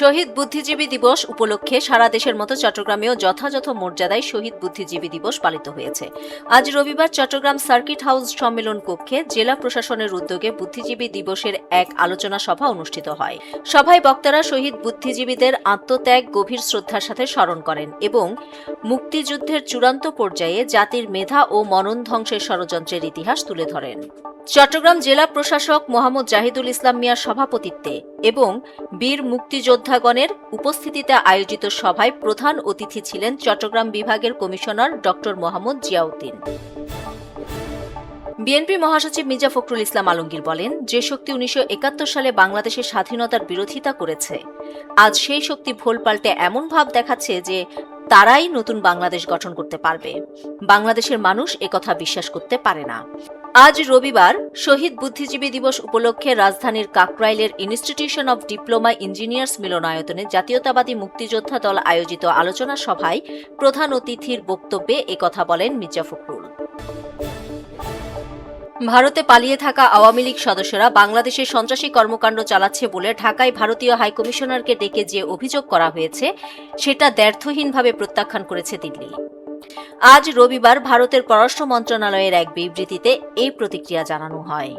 শহীদ বুদ্ধিজীবী দিবস উপলক্ষে সারা দেশের মতো চট্টগ্রামেও যথাযথ মর্যাদায় শহীদ বুদ্ধিজীবী দিবস পালিত হয়েছে। আজ রবিবার চট্টগ্রাম সার্কিট হাউস সম্মেলন কক্ষে জেলা প্রশাসনের উদ্যোগে বুদ্ধিজীবী দিবসের এক আলোচনা সভা অনুষ্ঠিত হয়। সভায় বক্তারা শহীদ বুদ্ধিজীবীদের আত্মত্যাগ, গভীর শ্রদ্ধার সাথে স্মরণ করেন এবং মুক্তিযুদ্ধের চূড়ান্ত পর্যায়ে জাতির মেধা ও মনন ধ্বংসের ষড়যন্ত্রের ইতিহাস তুলে ধরেন। চট্টগ্রাম জেলা প্রশাসক মোহাম্মদ জাহিদুল ইসলাম মিয়ার সভাপতিত্বে এবং বীর মুক্তিযোদ্ধাগণের উপস্থিতিতে আয়োজিত সভায় প্রধান অতিথি ছিলেন চট্টগ্রাম বিভাগের commissioner doctor Mohammad Ziauddin. BNP মহাসচিব মির্জা ফখরুল ইসলাম আলমগীর বলেন, যে শক্তি উনিশশো একাত্তর সালে বাংলাদেশের স্বাধীনতার বিরোধিতা করেছে, আজ সেই শক্তি ভোল পাল্টে এমন ভাব দেখাচ্ছে যে তারাই নতুন বাংলাদেশ গঠন করতে পারবে। বাংলাদেশের মানুষ একথা বিশ্বাস করতে পারে না। আজ রবিবার শহীদ বুদ্ধিজীবী দিবস উপলক্ষে রাজধানীর কাকরাইলের ইনস্টিটিউশন অব ডিপ্লোমা ইঞ্জিনিয়ার্স মিলনায়তনে জাতীয়তাবাদী মুক্তিযোদ্ধা দল আয়োজিত আলোচনা সভায় প্রধান অতিথির বক্তব্যে একথা বলেন মির্জা ফখরুল। ভারতে পালিয়ে থাকা আওয়ামী লীগ সদস্যরা বাংলাদেশে সন্ত্রাসী কর্মকাণ্ড চালাচ্ছে বলে ঢাকায় ভারতীয় হাইকমিশনারকে ডেকে যে অভিযোগ করা হয়েছে, সেটা দ্ব্যর্থহীনভাবে প্রত্যাখ্যান করেছে দিল্লি। আজ রবিবার ভারতের পররাষ্ট্র মন্ত্রণালয়ের এক বিবৃতিতে এই প্রতিক্রিয়া জানানো হয়।